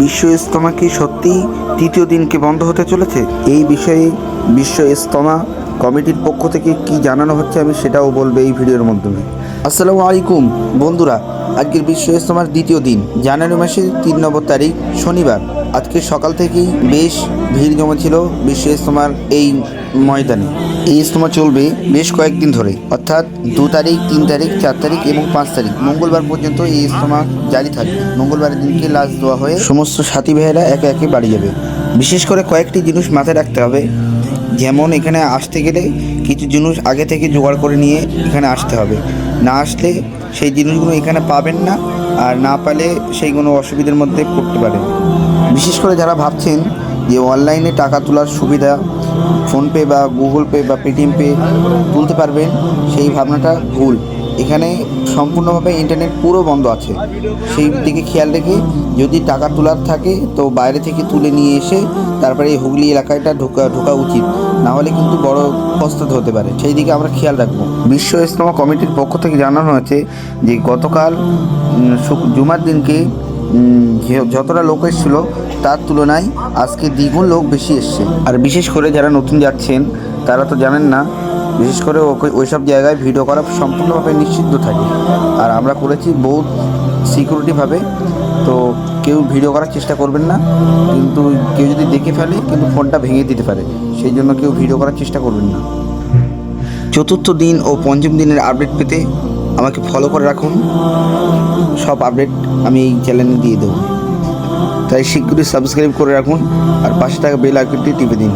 বিশ্ব ইস্তমা কি সত্যি তৃতীয় দিনকে বন্ধ হতে চলেছে? এই বিষয়ে বিশ্ব ইস্তমা কমিটির পক্ষ থেকে কি জানানো হচ্ছে আমি সেটাও বলব এই ভিডিওর মাধ্যমে। আসসালামু আলাইকুম, বন্ধুরা। আজকের বিশ্ব ইস্তমার দ্বিতীয় দিন। জানুয়ারি মাসের তিন নম্বর তারিখ, শনিবার। আজকে সকাল থেকেই বেশ ভিড় জমেছিল বিশ্ব ইস্তমার এই ময়দানে। এই ইস্তমা চলবে বেশ কয়েকদিন ধরে। অর্থাৎ দু তারিখ, তিন তারিখ, চার তারিখ এবং পাঁচ তারিখ। মঙ্গলবার পর্যন্ত এই ইস্তমা জারি থাকবে। মঙ্গলবারের দিনকে লাশ দেওয়া হয়ে সমস্ত সাথী ভাইয়েরা একে একে বাড়ি যাবে। বিশেষ করে কয়েকটি জিনিস মাথায় রাখতে হবে। যেমন এখানে আসতে গেলে কিছু জিনিস আগে থেকে জোগাড় করে নিয়ে এখানে আসতে হবে। না আসলে সেই জিনিসগুলো এখানে পাবেন না। আর না পেলে সেইগুলো অসুবিধার মধ্যে পড়তে পারে বিশেষ করে যারা ভাবছেন যে অনলাইনে টাকা তোলার সুবিধা, ফোনপে বা গুগল পে বা পেটিএম পে তুলতে পারবেন সেই ভাবনাটা ভুল। এখানে সম্পূর্ণভাবে ইন্টারনেট পুরো বন্ধ আছে। সেই দিকে খেয়াল রেখে যদি টাকা তোলার থাকে, তো বাইরে থেকে তুলে নিয়ে এসে তারপরে এই হুগলি এলাকাটা ঢোকা ঢোকা উচিত। না হলে কিন্তু বড় প্রস্তুত হতে পারে। সেই দিকে আমরা খেয়াল রাখব। বিশ্ব ইস্তমা কমিটির পক্ষ থেকে জানানো হয়েছে যে গতকাল জুমার দিনকে যতটা লোক এসেছিল তার তুলনায় আজকে দ্বিগুণ লোক বেশি এসছে। আর বিশেষ করে যারা নতুন যাচ্ছেন তারা তো জানেন না বিশেষ করে ওকে- ওইসব জায়গায় ভিডিও করা সম্পূর্ণভাবে নিষিদ্ধ থাকে। আর আমরা করেছি বহুত সিকিউরিটিভাবে তো কেউ ভিডিও করার চেষ্টা করবেন না কিন্তু কেউ যদি দেখে ফেলে কিন্তু ফোনটা ভেঙে দিতে পারে। সেই জন্য কেউ ভিডিও করার চেষ্টা করবেন না। চতুর্থ দিন ও পঞ্চম দিনের আপডেট পেতে আমাকে ফলো করে রাখুন। সব আপডেট আমি এই চ্যানেলে দিয়ে দেবো। তাই শীঘ্রই সাবস্ক্রাইব করে রাখুন আর পাশে থাকা বেল আইকনটি টিপে দিন।